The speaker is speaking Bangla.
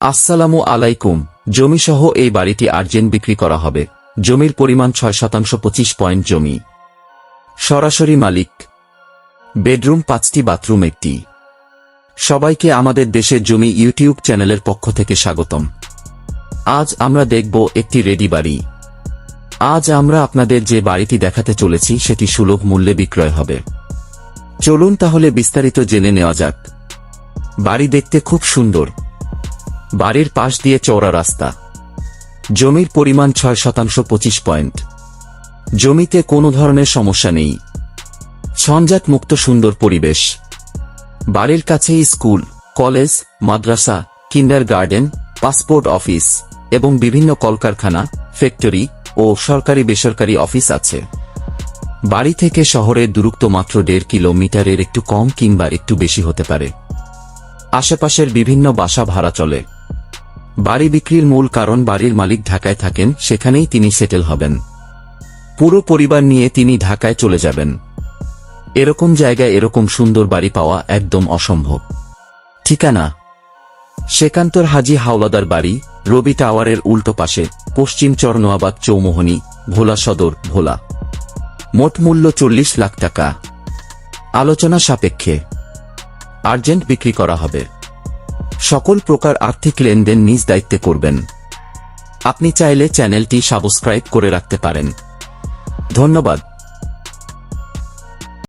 আসসালামু আলাইকুম। জমিসহ এই বাড়িটি আর্জেন্ট বিক্রি করা হবে। জমির পরিমাণ ছয় শতাংশ পঁচিশ পয়েন্ট জমি। সরাসরি মালিক। বেডরুম পাঁচটি, বাথরুম একটি। সবাইকে আমাদের দেশের জমি ইউটিউব চ্যানেলের পক্ষ থেকে স্বাগতম। আজ আমরা দেখব একটি রেডি বাড়ি। আজ আমরা আপনাদের যে বাড়িটি দেখাতে চলেছি, সেটি সুলভ মূল্যে বিক্রয় হবে। চলুন তাহলে বিস্তারিত জেনে নেওয়া যাক। বাড়ি দেখতে খুব সুন্দর। বাড়ির পাশ দিয়ে চওড়া রাস্তা। জমির পরিমাণ ছয় শতাংশ পঁচিশ পয়েন্ট। জমিতে কোনো ধরনের সমস্যা নেই। সঞ্জাত মুক্ত সুন্দর পরিবেশ। বাড়ির কাছেই স্কুল, কলেজ, মাদ্রাসা কিন্ডার গার্ডেন পাসপোর্ট অফিস এবং বিভিন্ন কলকারখানা, ফ্যাক্টরি ও সরকারি বেসরকারি অফিস আছে। বাড়ি থেকে শহরের দূরত্ব মাত্র দেড় কিলোমিটারের একটু কম কিংবা একটু বেশি হতে পারে। আশেপাশের বিভিন্ন বাসা ভাড়া চলে। বাড়ি বিক্রির মূল কারণ বাড়ির মালিক ঢাকায় থাকেন, সেখানেই তিনি সেটেল হবেন। পুরো পরিবার নিয়ে তিনি ঢাকায় চলে যাবেন। এরকম জায়গায় এরকম সুন্দর বাড়ি পাওয়া একদম অসম্ভব। ঠিকানা? সেকান্তর হাজি হাওলাদার বাড়ি, রবি টাওয়ারের উল্টো পাশে, পশ্চিম চরনোয়াবাদ চৌমোহনী, ভোলা সদর, ভোলা। মোট মূল্য চল্লিশ লাখ টাকা। আলোচনা সাপেক্ষে। আর্জেন্ট বিক্রি করা হবে। সকল প্রকার আর্থিক লেনদেন নিজ দায়িত্বে করবেন। আপনি চাইলে চ্যানেলটি সাবস্ক্রাইব করে রাখতে পারেন। ধন্যবাদ।